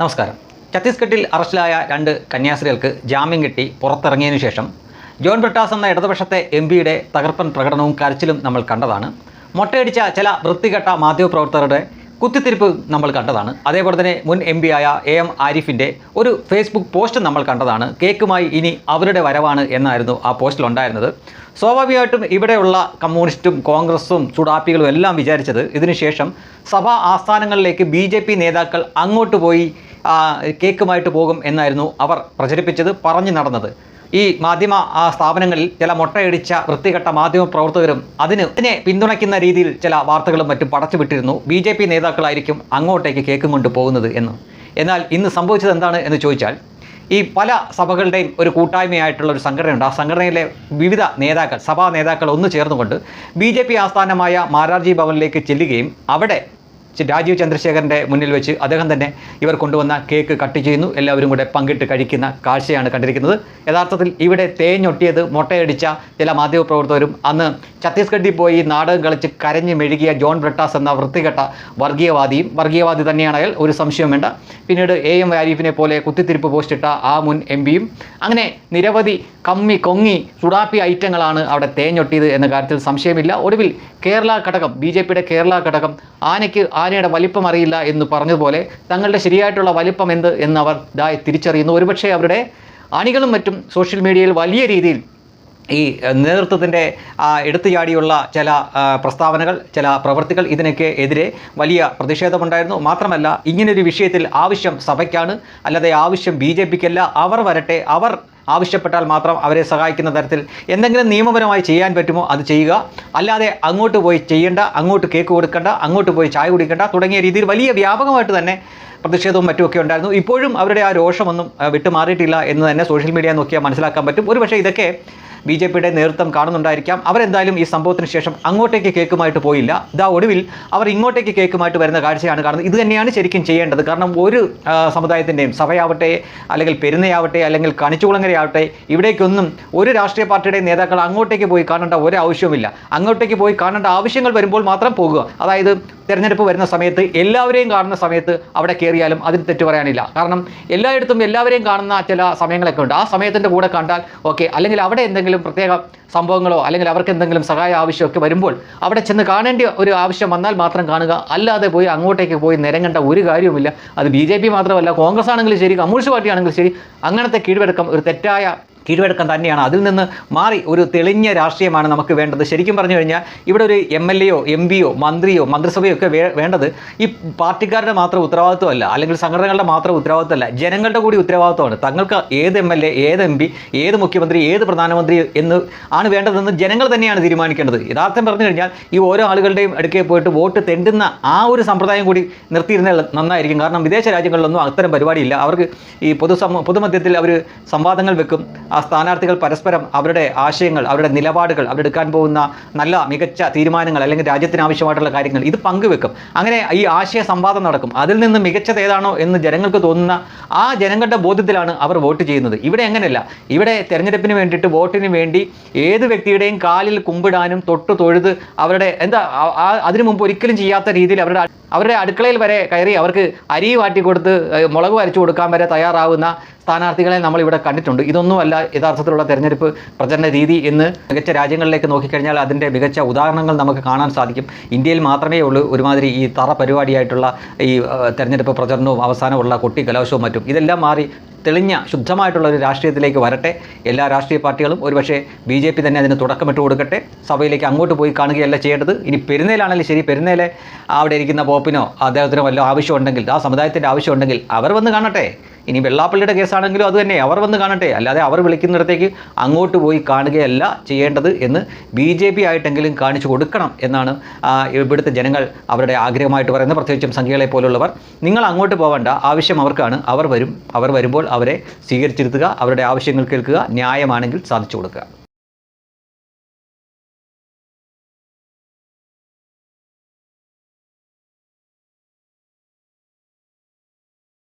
നമസ്കാരം. ഛത്തീസ്ഗഡിൽ അറസ്റ്റിലായ രണ്ട് കന്യാസ്ത്രീകൾക്ക് ജാമ്യം കിട്ടി പുറത്തിറങ്ങിയതിനു ശേഷം ജോൺ ബ്രിട്ടാസ് എന്ന ഇടതുപക്ഷത്തെ എം പിയുടെ തകർപ്പൻ പ്രകടനവും കരച്ചിലും നമ്മൾ കണ്ടതാണ്. മൊട്ടയടിച്ച ചില വൃത്തികെട്ട മാധ്യമപ്രവർത്തകരുടെ കുത്തിത്തിരിപ്പ് നമ്മൾ കണ്ടതാണ്. അതേപോലെ തന്നെ മുൻ എം പി ആയ എ എം ആരിഫിന്റെ ഒരു ഫേസ്ബുക്ക് പോസ്റ്റ് നമ്മൾ കണ്ടതാണ്. കേക്കുമായി ഇനി അവരുടെ വരവാണ് എന്നായിരുന്നു ആ പോസ്റ്റിലുണ്ടായിരുന്നത് സ്വാഭാവികമായിട്ടും ഇവിടെയുള്ള കമ്മ്യൂണിസ്റ്റും കോൺഗ്രസും ചുടാപ്പികളും എല്ലാം വിചാരിച്ചത് ഇതിനുശേഷം സഭാ ആസ്ഥാനങ്ങളിലേക്ക് ബി നേതാക്കൾ അങ്ങോട്ട് പോയി കേക്കുമായിട്ട് പോകും എന്നായിരുന്നു അവർ പ്രചരിപ്പിച്ചത് പറഞ്ഞു നടന്നത്. ഈ മാധ്യമ സ്ഥാപനങ്ങളിൽ ചില മുട്ടയടിച്ച വൃത്തികെട്ട മാധ്യമ പ്രവർത്തകരും അതിന് അതിനെ പിന്തുണയ്ക്കുന്ന രീതിയിൽ ചില വാർത്തകളും മറ്റും പടച്ചുവിട്ടിരുന്നു ബി ജെ പി നേതാക്കളായിരിക്കും അങ്ങോട്ടേക്ക് കേക്കും കൊണ്ട് പോകുന്നത് എന്ന്. എന്നാൽ ഇന്ന് സംഭവിച്ചത് എന്താണ് എന്ന് ചോദിച്ചാൽ ഈ പല സഭകളുടെയും ഒരു കൂട്ടായ്മയായിട്ടുള്ള ഒരു സംഘടനയുണ്ട്. ആ സംഘടനയിലെ വിവിധ നേതാക്കൾ സഭാ നേതാക്കൾ ഒന്നു ചേർന്നുകൊണ്ട് ബി ജെ പി ആസ്ഥാനമായ മാരാർജി ഭവനിലേക്ക് ചെല്ലുകയും അവിടെ രാജീവ് ചന്ദ്രശേഖരന്റെ മുന്നിൽ വെച്ച് അദ്ദേഹം തന്നെ ഇവർ കൊണ്ടുവന്ന കേക്ക് കട്ട് ചെയ്യുന്നു. എല്ലാവരും കൂടെ പങ്കിട്ട് കഴിക്കുന്ന കാഴ്ചയാണ് കണ്ടിരിക്കുന്നത്. യഥാർത്ഥത്തിൽ ഇവിടെ തേഞ്ഞൊട്ടിയത് മുട്ടയടിച്ച ചില മാധ്യമപ്രവർത്തകരും അന്ന് ഛത്തീസ്ഗഡിൽ പോയി നാടകം കളിച്ച് കരഞ്ഞ് മെഴുകിയ ജോൺ ബ്രട്ടാസ് എന്ന വൃത്തികെട്ട വർഗീയവാദിയും വർഗീയവാദി തന്നെയാണ് അയാൾ. ഒരു സംശയം വേണ്ട. പിന്നീട് എ എം വാരിഫിനെ പോലെ കുത്തിത്തിരിപ്പ് പോസ്റ്റിട്ട ആ മുൻ എം പിയും അങ്ങനെ നിരവധി കമ്മി കൊങ്ങി ചുടാപ്പി ഐറ്റങ്ങളാണ് അവിടെ തേഞ്ഞൊട്ടിയത് എന്ന കാര്യത്തിൽ സംശയമില്ല. ഒടുവിൽ കേരള ഘടകം ബി കേരള ഘടകം ആനയ്ക്ക് ആനയുടെ വലിപ്പം അറിയില്ല എന്ന് പറഞ്ഞതുപോലെ തങ്ങളുടെ ശരിയായിട്ടുള്ള വലിപ്പം എന്ത് എന്ന് അവർ ഇതായി തിരിച്ചറിയുന്നു. ഒരുപക്ഷെ അവരുടെ അണികളും മറ്റും സോഷ്യൽ മീഡിയയിൽ വലിയ രീതിയിൽ ഈ നേതൃത്വത്തിന്റെ എടുത്തുചാടിയുള്ള ചില പ്രസ്താവനകൾ ചില പ്രവൃത്തികൾ ഇതിനൊക്കെ എതിരെ വലിയ പ്രതിഷേധമുണ്ടായിരുന്നു. മാത്രമല്ല ഇങ്ങനൊരു വിഷയത്തിൽ ആവശ്യം സഭയ്ക്കാണ്. അല്ലാതെ ആവശ്യം ബി ജെ പിക്കല്ല. അവർ വരട്ടെ. അവർ ആവശ്യപ്പെട്ടാൽ മാത്രം അവരെ സഹായിക്കുന്ന തരത്തിൽ എന്തെങ്കിലും നിയമപരമായി ചെയ്യാൻ പറ്റുമോ അത് ചെയ്യുക. അല്ലാതെ അങ്ങോട്ട് പോയി ചെയ്യേണ്ട അങ്ങോട്ട് കേക്ക് കൊടുക്കേണ്ട അങ്ങോട്ട് പോയി ചായ കുടിക്കേണ്ട തുടങ്ങിയ രീതിയിൽ വലിയ വ്യാപകമായിട്ട് തന്നെ പ്രതിഷേധവും മറ്റുമൊക്കെ ഉണ്ടായിരുന്നു. ഇപ്പോഴും അവരുടെ ആ രോഷമൊന്നും വിട്ടുമാറിയിട്ടില്ല എന്ന് തന്നെ സോഷ്യൽ മീഡിയ നോക്കിയാൽ മനസ്സിലാക്കാൻ പറ്റും. ഒരുപക്ഷേ ഇതൊക്കെ ബി ജെ പിയുടെ നേതൃത്വം കാണുന്നുണ്ടായിരിക്കാം. അവരെന്തായാലും ഈ സംഭവത്തിന് ശേഷം അങ്ങോട്ടേക്ക് കേക്കുമായിട്ട് പോയില്ല. ഇതാ ഒടുവിൽ അവർ ഇങ്ങോട്ടേക്ക് കേക്കുമായിട്ട് വരുന്ന കാഴ്ചയാണ് കാണുന്നത്. ഇത് തന്നെയാണ് ശരിക്കും ചെയ്യേണ്ടത്. കാരണം ഒരു സമുദായത്തിന്റെയും സഭയാവട്ടെ അല്ലെങ്കിൽ പെരുന്നയാവട്ടെ അല്ലെങ്കിൽ കണിച്ചുകുളങ്ങരയാവട്ടെ ഇവിടേക്കൊന്നും ഒരു രാഷ്ട്രീയ പാർട്ടിയുടെ നേതാക്കൾ അങ്ങോട്ടേക്ക് പോയി കാണേണ്ട ഒരു ആവശ്യവുമില്ല അങ്ങോട്ടേക്ക് പോയി കാണേണ്ട ആവശ്യങ്ങൾ വരുമ്പോൾ മാത്രം പോകുക. അതായത് തിരഞ്ഞെടുപ്പ് വരുന്ന സമയത്ത് എല്ലാവരെയും കാണുന്ന സമയത്ത് അവിടെ കയറിയാലും അതിന് തെറ്റു പറയാനില്ല. കാരണം എല്ലായിടത്തും എല്ലാവരെയും കാണുന്ന ചില സമയങ്ങളൊക്കെ ഉണ്ട്. ആ സമയത്തിന്റെ കൂടെ കണ്ടാൽ ഓക്കെ അല്ലെങ്കിൽ അവിടെ എന്തെങ്കിലും പ്രത്യേക സംഭവങ്ങളോ അല്ലെങ്കിൽ അവർക്ക് എന്തെങ്കിലും സഹായ ആവശ്യമൊക്കെ വരുമ്പോൾ അവിടെ ചെന്ന് കാണേണ്ട ഒരു ആവശ്യം വന്നാൽ മാത്രം കാണുക. അല്ലാതെ പോയി അങ്ങോട്ടേക്ക് പോയി നിരങ്ങേണ്ട ഒരു കാര്യവുമില്ല. അത് ബി മാത്രമല്ല കോൺഗ്രസ് ആണെങ്കിലും ശരി കമ്മ്യൂണിസ്റ്റ് പാർട്ടി ആണെങ്കിലും ശരി അങ്ങനത്തെ കീഴ്വഴക്കം ഒരു തെറ്റായ കീഴ്വഴക്കം തന്നെയാണ്. അതിൽ നിന്ന് മാറി ഒരു തെളിഞ്ഞ രാഷ്ട്രീയമാണ് നമുക്ക് വേണ്ടത്. ശരിക്കും പറഞ്ഞു കഴിഞ്ഞാൽ ഇവിടെ ഒരു എം എൽ എയോ എം പിയോ മന്ത്രിയോ മന്ത്രിസഭയോ ഒക്കെ വേണ്ടത് ഈ പാർട്ടിക്കാരുടെ മാത്രം ഉത്തരവാദിത്വമല്ല അല്ലെങ്കിൽ സംഘടനകളുടെ മാത്രം ഉത്തരവാദിത്വമല്ല ജനങ്ങളുടെ കൂടി ഉത്തരവാദിത്വമാണ്. തങ്ങൾക്ക് ഏത് എം എൽ എ ഏത് എം പി ഏത് മുഖ്യമന്ത്രി ഏത് പ്രധാനമന്ത്രി എന്ന് ആണ് വേണ്ടതെന്ന് ജനങ്ങൾ തന്നെയാണ് തീരുമാനിക്കേണ്ടത്. യഥാർത്ഥം പറഞ്ഞു കഴിഞ്ഞാൽ ഈ ഓരോ ആളുകളുടെയും അടുക്കെ പോയിട്ട് വോട്ട് തെണ്ടുന്ന ആ ഒരു സമ്പ്രദായം കൂടി നിർത്തിയിരുന്നാൽ നന്നായിരിക്കും. കാരണം വിദേശ രാജ്യങ്ങളിലൊന്നും അത്തരം പരിപാടിയില്ല. അവർക്ക് ഈ പൊതുസമ പൊതുമധ്യത്തിൽ അവർ സംവാദങ്ങൾ വെക്കും. ആ സ്ഥാനാർത്ഥികൾ പരസ്പരം അവരുടെ ആശയങ്ങൾ അവരുടെ നിലപാടുകൾ അവരെടുക്കാൻ പോകുന്ന നല്ല മികച്ച തീരുമാനങ്ങൾ അല്ലെങ്കിൽ രാജ്യത്തിന് ആവശ്യമായിട്ടുള്ള കാര്യങ്ങൾ ഇത് പങ്കുവെക്കും. അങ്ങനെ ഈ ആശയ സംവാദം നടക്കും. അതിൽ നിന്ന് മികച്ചത് ഏതാണോ എന്ന് ജനങ്ങൾക്ക് തോന്നുന്ന ആ ജനങ്ങളുടെ ബോധ്യത്തിലാണ് അവർ വോട്ട് ചെയ്യുന്നത്. ഇവിടെ അങ്ങനെയല്ല. ഇവിടെ തെരഞ്ഞെടുപ്പിന് വേണ്ടിയിട്ട് വോട്ടിന് വേണ്ടി ഏത് വ്യക്തിയുടെയും കാലിൽ കുമ്പിടാനും തൊട്ട് തൊഴുത് അവരുടെ എന്താ അതിനു മുമ്പ് ഒരിക്കലും ചെയ്യാത്ത രീതിയിൽ അവരുടെ അവരുടെ അടുക്കളയിൽ വരെ കയറി അവർക്ക് അരി വാട്ടി കൊടുത്ത് മുളക് വരച്ചു കൊടുക്കാൻ വരെ തയ്യാറാവുന്ന സ്ഥാനാർത്ഥികളെ നമ്മൾ ഇവിടെ കണ്ടിട്ടുണ്ട്. ഇതൊന്നുമല്ല യഥാർത്ഥത്തിലുള്ള തെരഞ്ഞെടുപ്പ് പ്രചരണ രീതി എന്ന് മികച്ച രാജ്യങ്ങളിലേക്ക് നോക്കിക്കഴിഞ്ഞാൽ അതിന്റെ മികച്ച ഉദാഹരണങ്ങൾ നമുക്ക് കാണാൻ സാധിക്കും. ഇന്ത്യയിൽ മാത്രമേ ഉള്ളൂ ഒരുമാതിരി ഈ തറ പരിപാടിയായിട്ടുള്ള ഈ തെരഞ്ഞെടുപ്പ് പ്രചരണവും അവസാനമുള്ള കൊട്ടി കലാശവും മറ്റും. ഇതെല്ലാം മാറി തെളിഞ്ഞ ശുദ്ധമായിട്ടുള്ള ഒരു രാഷ്ട്രീയത്തിലേക്ക് വരട്ടെ. എല്ലാ രാഷ്ട്രീയ പാർട്ടികളും ഒരുപക്ഷെ ബി ജെ പി തന്നെ അതിന് തുടക്കമിട്ട് കൊടുക്കട്ടെ. സഭയിലേക്ക് അങ്ങോട്ട് പോയി കാണുകയല്ല ചെയ്യേണ്ടത്. ഇനി പെരുന്നേലാണെങ്കിലും ശരി പെരുന്നേലെ അവിടെ ഇരിക്കുന്ന പോപ്പിനോ അദ്ദേഹത്തിനോ വല്ല ആവശ്യമുണ്ടെങ്കിൽ ആ സമുദായത്തിന്റെ ആവശ്യമുണ്ടെങ്കിൽ അവർ വന്ന് കാണട്ടെ. ഇനി വെള്ളാപ്പള്ളിയുടെ കേസാണെങ്കിലും അത് തന്നെ. അവർ വന്ന് കാണട്ടെ. അല്ലാതെ അവർ വിളിക്കുന്നിടത്തേക്ക് അങ്ങോട്ട് പോയി കാണുകയല്ല ചെയ്യേണ്ടത് എന്ന് ബി ജെ പി ആയിട്ടെങ്കിലും കാണിച്ചു കൊടുക്കണം എന്നാണ് ഇവിടുത്തെ ജനങ്ങൾ അവരുടെ ആഗ്രഹമായിട്ട് പറയുന്നത്. പ്രത്യേകിച്ചും സംഖ്യകളെ പോലുള്ളവർ. നിങ്ങൾ അങ്ങോട്ട് പോകേണ്ട ആവശ്യം അവർക്കാണ്. അവർ വരും. അവർ വരുമ്പോൾ അവരെ സ്വീകരിച്ചിരുത്തുക. അവരുടെ ആവശ്യങ്ങൾ കേൾക്കുക. ന്യായമാണെങ്കിൽ സാധിച്ചു കൊടുക്കുക.